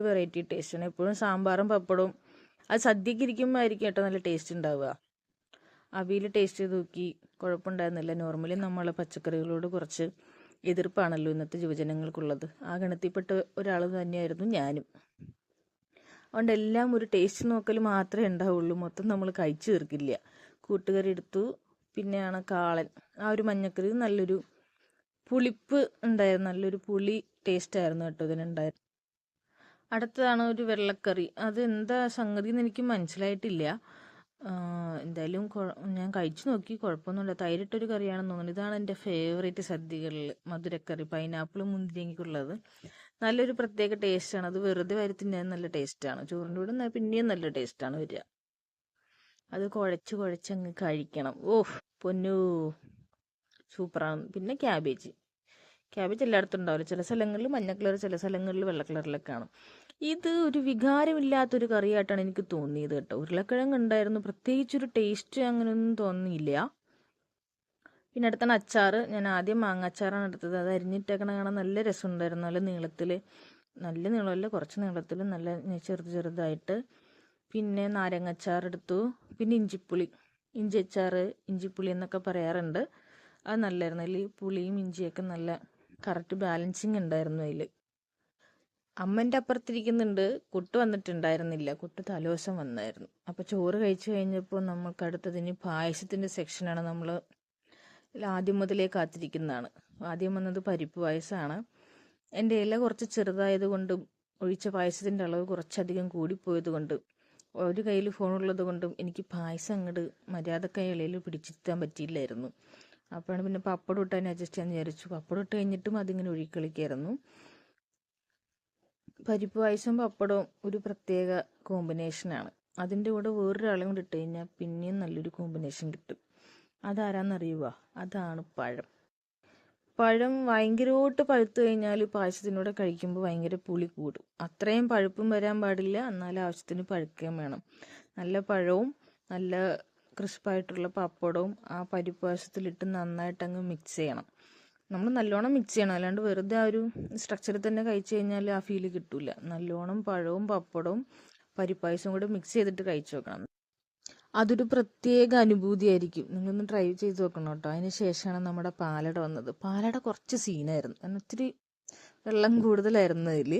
Variety ടേസ്റ്റാണ് എപ്പോഴും സാമ്പാറും പപ്പടവും. അത് സദ്യക്ക് ഇരിക്കുമ്പോൾ ആയിരിക്കും കേട്ടോ നല്ല ടേസ്റ്റ് ഉണ്ടാവുക. അവിയിൽ ടേസ്റ്റ് ചെയ്ത് നോക്കി. കുഴപ്പമുണ്ടായിരുന്നില്ല. നോർമലി നമ്മൾ പച്ചക്കറികളോട് കുറച്ച് എതിർപ്പാണല്ലോ ഇന്നത്തെ യുവജനങ്ങൾക്കുള്ളത്. ആ ഗണത്തിൽപ്പെട്ട ഒരാൾ തന്നെയായിരുന്നു ഞാനും. അതുകൊണ്ട് എല്ലാം ഒരു ടേസ്റ്റ് നോക്കൽ മാത്രമേ ഉണ്ടാവുള്ളൂ. മൊത്തം നമ്മൾ കഴിച്ചു തീർക്കില്ല. കൂട്ടുകറി എടുത്തു. പിന്നെയാണ് കാളൻ. ആ ഒരു മഞ്ഞക്കറി നല്ലൊരു പുളിപ്പ് ഉണ്ടായിരുന്നു. നല്ലൊരു പുളി ടേസ്റ്റ് ആയിരുന്നു കേട്ടോ ഇതിനുണ്ടായിരുന്നു അടുത്തതാണ് ഒരു വെള്ളക്കറി. അത് എന്താ സംഗതി എന്ന് എനിക്ക് മനസ്സിലായിട്ടില്ല. എന്തായാലും ഞാൻ കഴിച്ചു നോക്കി. കുഴപ്പമൊന്നുമില്ല. തൈരിട്ടൊരു കറിയാണെന്ന് തോന്നുന്നു. ഇതാണ് എന്റെ ഫേവറേറ്റ് സദ്യകളിൽ മധുരക്കറി. പൈനാപ്പിൾ മുന്തിരിങ്ങയ്ക്കുള്ളത് നല്ലൊരു പ്രത്യേക ടേസ്റ്റാണ് അത് വെറുതെ വരുത്തിന്റെ നല്ല ടേസ്റ്റാണ് ചോറിന്റെ കൂടെ പിന്നെയും നല്ല ടേസ്റ്റാണ് വരിക. അത് കുഴച്ച് കുഴച്ച് അങ്ങ് കഴിക്കണം. ഓഹ് പൊന്നു. സൂപ്പറാണ്. പിന്നെ ക്യാബേജ് ക്യാബേജ് എല്ലായിടത്തും ഉണ്ടാവില്ല. ചില സ്ഥലങ്ങളിൽ മഞ്ഞ കളർ ചില സ്ഥലങ്ങളിൽ വെള്ള കളറിലൊക്കെ കാണും ഇത് ഒരു വികാരമില്ലാത്തൊരു കറിയായിട്ടാണ് എനിക്ക് തോന്നിയത് കേട്ടോ. ഉരുളക്കിഴങ്ങ് ഉണ്ടായിരുന്നു. പ്രത്യേകിച്ചൊരു ടേസ്റ്റ് അങ്ങനെയൊന്നും തോന്നിയില്ല. പിന്നെ അടുത്താണ് അച്ചാർ ഞാൻ ആദ്യം മാങ്ങ അച്ചാറാണ് എടുത്തത്. അത് അരിഞ്ഞിട്ടേക്കണ കാണാൻ നല്ല രസമുണ്ടായിരുന്നു. നല്ല നീളത്തിൽ നല്ല നീളമല്ല കുറച്ച് നീളത്തിൽ നല്ല ചെറുത് ചെറുതായിട്ട്. പിന്നെ നാരങ്ങ അച്ചാർ എടുത്തു. പിന്നെ ഇഞ്ചിപ്പുളി ഇഞ്ചി അച്ചാർ ഇഞ്ചിപ്പുളി എന്നൊക്കെ പറയാറുണ്ട്. അത് നല്ലായിരുന്നു. അതിൽ പുളിയും ഇഞ്ചിയൊക്കെ നല്ല കറക്റ്റ് ബാലൻസിങ് ഉണ്ടായിരുന്നു അതിൽ അമ്മന്റെ അപ്പുറത്തിരിക്കുന്നുണ്ട്. കുട്ട് വന്നിട്ടുണ്ടായിരുന്നില്ല. കുട്ട് തലേദിവസം വന്നായിരുന്നു. അപ്പോൾ ചോറ് കഴിച്ചു കഴിഞ്ഞപ്പോൾ നമ്മൾക്ക് അടുത്തതിന് പായസത്തിന്റെ സെക്ഷനാണ് നമ്മൾ ആദ്യം മുതലേ കാത്തിരിക്കുന്നതാണ്. ആദ്യം വന്നത് പരിപ്പ് പായസമാണ് എന്റെ ഇല കുറച്ച് ചെറുതായത് കൊണ്ടും ഒഴിച്ച പായസത്തിന്റെ അളവ് കുറച്ചധികം കൂടിപ്പോയത് കൊണ്ടും ഒരു കയ്യിൽ ഫോണുള്ളത് കൊണ്ടും എനിക്ക് പായസം അങ്ങോട്ട് മര്യാദക്കായ ഇളയിൽ പിടിച്ചിരുത്താൻ പറ്റിയില്ലായിരുന്നു. അപ്പോഴാണ് പിന്നെ പപ്പടം ഇട്ടാൻ അഡ്ജസ്റ്റ് ചെയ്യാൻ വിചാരിച്ചു. പപ്പടം ഇട്ട് കഴിഞ്ഞിട്ടും അതിങ്ങനെ ഒഴുകിക്കളിക്കായിരുന്നു പരിപ്പ് പായസവും പപ്പടവും ഒരു പ്രത്യേക കോമ്പിനേഷനാണ് അതിന്റെ കൂടെ വേറൊരാളും കൂടി ഇട്ട് കഴിഞ്ഞാൽ പിന്നെയും നല്ലൊരു കോമ്പിനേഷൻ കിട്ടും. അതാരാന്നറിയുക അതാണ് പഴം. പഴം ഭയങ്കരമായിട്ട് പഴുത്തു കഴിഞ്ഞാൽ പായസത്തിനൂടെ കഴിക്കുമ്പോൾ ഭയങ്കര പുളി കൂടും. അത്രയും പഴുപ്പും വരാൻ പാടില്ല. എന്നാൽ ആവശ്യത്തിന് പഴുക്കുകയും വേണം. നല്ല പഴവും നല്ല ക്രിസ്പായിട്ടുള്ള പപ്പടവും ആ പരിപ്പ് പായസത്തിലിട്ട് നന്നായിട്ടങ്ങ് മിക്സ് ചെയ്യണം. നമ്മൾ നല്ലോണം മിക്സ് ചെയ്യണം. അല്ലാണ്ട് വെറുതെ ആ ഒരു സ്ട്രക്ചറിൽ തന്നെ കഴിച്ചു കഴിഞ്ഞാൽ ആ ഫീൽ കിട്ടില്ല നല്ലോണം പഴവും പപ്പടവും പരിപ്പായസവും കൂടെ മിക്സ് ചെയ്തിട്ട് കഴിച്ചു നോക്കണം അതൊരു പ്രത്യേക അനുഭൂതിയായിരിക്കും നിങ്ങളൊന്ന് ട്രൈ ചെയ്ത് നോക്കണം കേട്ടോ. അതിന് ശേഷമാണ് നമ്മുടെ പാലട വന്നത്. പാലട കുറച്ച് സീനായിരുന്നു. കാരണം ഒത്തിരി വെള്ളം കൂടുതലായിരുന്നു അതിൽ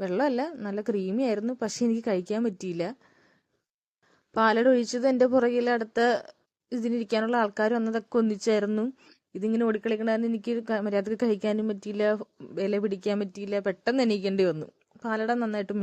വെള്ളമല്ല നല്ല ക്രീമി ആയിരുന്നു. പക്ഷെ എനിക്ക് കഴിക്കാൻ പറ്റിയില്ല. പാലട ഒഴിച്ചത് എന്റെ പുറകിൽ അടുത്ത ഇതിനിരിക്കാനുള്ള ആൾക്കാർ വന്നതൊക്കെ ഒന്നിച്ചായിരുന്നു. ഇതിങ്ങനെ ഓടിക്കളിക്കണമെന്ന് എനിക്ക് മര്യാദയ്ക്ക് കഴിക്കാനും പറ്റിയില്ല ഇല പിടിക്കാൻ പറ്റിയില്ല പെട്ടെന്ന് എണീക്കേണ്ടി വന്നു. പാലട നന്നായിട്ട്